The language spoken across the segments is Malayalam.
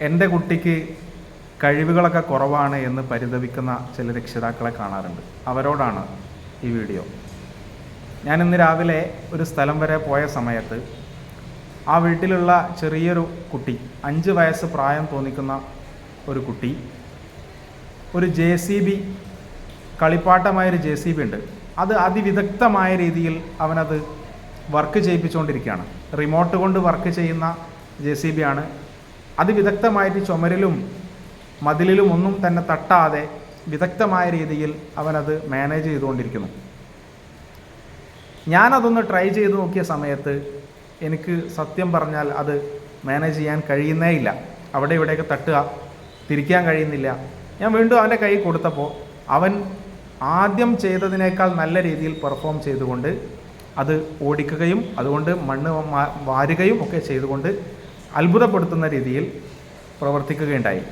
എന്റെ കുട്ടിക്ക് കഴിവുകളൊക്കെ കുറവാണ് എന്ന് പരിതപിക്കുന്ന ചില രക്ഷിതാക്കളെ കാണാറുണ്ട്. അവരോടാണ് ഈ വീഡിയോ. ഞാൻ ഇന്ന് രാവിലെ ഒരു സ്ഥലം വരെ പോയ സമയത്ത് ആ വീട്ടിലുള്ള ചെറിയൊരു കുട്ടി അഞ്ച് വയസ്സ് പ്രായം തോന്നിക്കുന്ന ഒരു കുട്ടി ഒരു ജെ സി ബി കളിപ്പാട്ടമായൊരു ജെ സി ബി ഉണ്ട്. അത് അതിവിദഗ്ധമായ രീതിയിൽ അവനത് വർക്ക് ചെയ്യിപ്പിച്ചുകൊണ്ടിരിക്കുകയാണ്. റിമോട്ട് കൊണ്ട് വർക്ക് ചെയ്യുന്ന ജെ സി ബി ആണ് അതിവിദഗ്ധമായിട്ട് ചുമരിലും മതിലിലും ഒന്നും തന്നെ തട്ടാതെ വിദഗ്ധമായ രീതിയിൽ അവനത് മാനേജ് ചെയ്തുകൊണ്ടിരിക്കുന്നു. ഞാനതൊന്ന് ട്രൈ ചെയ്ത് നോക്കിയ സമയത്ത് എനിക്ക് സത്യം പറഞ്ഞാൽ അത് മാനേജ് ചെയ്യാൻ കഴിയുന്നേ ഇല്ല. അവിടെ ഇവിടെയൊക്കെ തട്ടുക തിരിക്കാൻ കഴിയുന്നില്ല. ഞാൻ വീണ്ടും അവന്റെ കൈ കൊടുത്തപ്പോൾ അവൻ ആദ്യം ചെയ്തതിനേക്കാൾ നല്ല രീതിയിൽ പെർഫോം ചെയ്തുകൊണ്ട് അത് ഓടിക്കുകയും അതുകൊണ്ട് മണ്ണ് വാരുകയും ഒക്കെ ചെയ്തുകൊണ്ട് അത്ഭുതപ്പെടുത്തുന്ന രീതിയിൽ പ്രവർത്തിക്കുകയുണ്ടായി.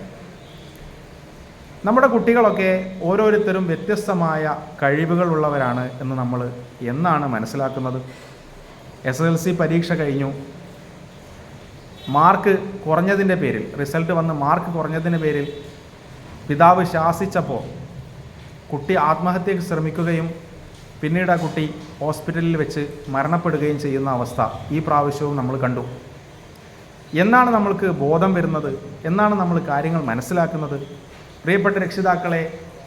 നമ്മുടെ കുട്ടികളൊക്കെ ഓരോരുത്തരും വ്യത്യസ്തമായ കഴിവുകളുള്ളവരാണ് എന്ന് നമ്മൾ എന്നാണ് മനസ്സിലാക്കുന്നത്? എസ് എൽ സി പരീക്ഷ കഴിഞ്ഞു. മാർക്ക് കുറഞ്ഞതിന്റെ പേരിൽ റിസൾട്ട് വന്ന് മാർക്ക് കുറഞ്ഞതിന്റെ പേരിൽ പിതാവ് ശാസിച്ചപ്പോൾ കുട്ടി ആത്മഹത്യക്ക് ശ്രമിക്കുകയും പിന്നീട് ആ കുട്ടി ഹോസ്പിറ്റലിൽ വെച്ച് മരണപ്പെടുകയും ചെയ്യുന്ന അവസ്ഥ ഈ പ്രാവശ്യവും നമ്മൾ കണ്ടു. എന്നാണ് നമ്മൾക്ക് ബോധം വരുന്നത് എന്നാണ് നമ്മൾ കാര്യങ്ങൾ മനസ്സിലാക്കുന്നത്. പ്രിയപ്പെട്ട രക്ഷിതാക്കളെ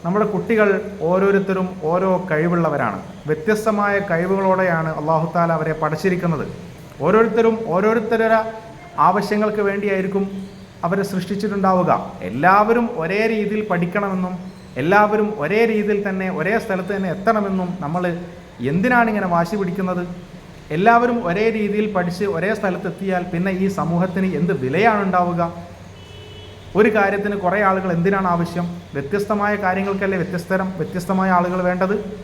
നമ്മുടെ കുട്ടികൾ ഓരോരുത്തരും ഓരോ കഴിവുള്ളവരാണ്. വ്യത്യസ്തമായ കഴിവുകളോടെയാണ് അള്ളാഹുത്താല അവരെ പഠിച്ചിരിക്കുന്നത്. ഓരോരുത്തരും ഓരോരുത്തരുടെ ആവശ്യങ്ങൾക്ക് വേണ്ടിയായിരിക്കും അവരെ സൃഷ്ടിച്ചിട്ടുണ്ടാവുക. എല്ലാവരും ഒരേ രീതിയിൽ പഠിക്കണമെന്നും എല്ലാവരും ഒരേ രീതിയിൽ തന്നെ ഒരേ സ്ഥലത്ത് തന്നെ എത്തണമെന്നും നമ്മൾ എന്തിനാണ് ഇങ്ങനെ വാശി പിടിക്കുന്നത്? എല്ലാവരും ഒരേ രീതിയിൽ പഠിച്ച് ഒരേ സ്ഥലത്തെത്തിയാൽ പിന്നെ ഈ സമൂഹത്തിന് എന്ത് വിലയാണ് ഉണ്ടാവുക? ഒരു കാര്യത്തിന് കുറേ ആളുകൾ എന്തിനാണ് ആവശ്യം? വ്യത്യസ്തമായ കാര്യങ്ങൾക്കല്ലേ വ്യത്യസ്തരം വ്യത്യസ്തമായ ആളുകൾ വേണ്ടത്?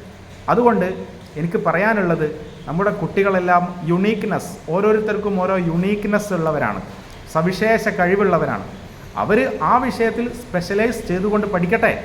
അതുകൊണ്ട് എനിക്ക് പറയാനുള്ളത് നമ്മുടെ കുട്ടികളെല്ലാം യുണീക്ക്നെസ് ഓരോരുത്തർക്കും ഓരോ യുണീക്ക്നെസ് ഉള്ളവരാണ്. സവിശേഷ കഴിവുള്ളവരാണ്. അവർ ആ വിഷയത്തിൽ സ്പെഷ്യലൈസ് ചെയ്തുകൊണ്ട് പഠിക്കട്ടെ.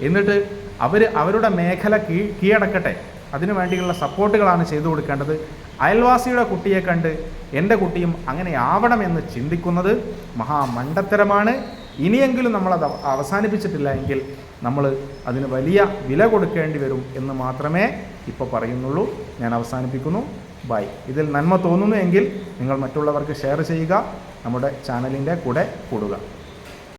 എന്നിട്ട് അവർ അവരുടെ മേഖല കീ കീഴടക്കട്ടെ. അതിനു വേണ്ടിയുള്ള സപ്പോർട്ടുകളാണ് ചെയ്തു കൊടുക്കേണ്ടത്. അയൽവാസിയുടെ കുട്ടിയെ കണ്ട് എന്റെ കുട്ടിയും അങ്ങനെ ആവണമെന്ന് ചിന്തിക്കുന്നത് മഹാമണ്ടത്തരമാണ് ഇനിയെങ്കിലും നമ്മളത് അവസാനിപ്പിച്ചിട്ടില്ല എങ്കിൽ നമ്മൾ അതിന് വലിയ വില കൊടുക്കേണ്ടി വരും എന്ന് മാത്രമേ ഇപ്പോൾ പറയുന്നുള്ളൂ. ഞാൻ അവസാനിപ്പിക്കുന്നു. ബൈ. ഇതിൽ നന്മ തോന്നുന്നു എങ്കിൽ നിങ്ങൾ മറ്റുള്ളവർക്ക് ഷെയർ ചെയ്യുക നമ്മുടെ ചാനലിന്റെ കൂടെ കൂടുക.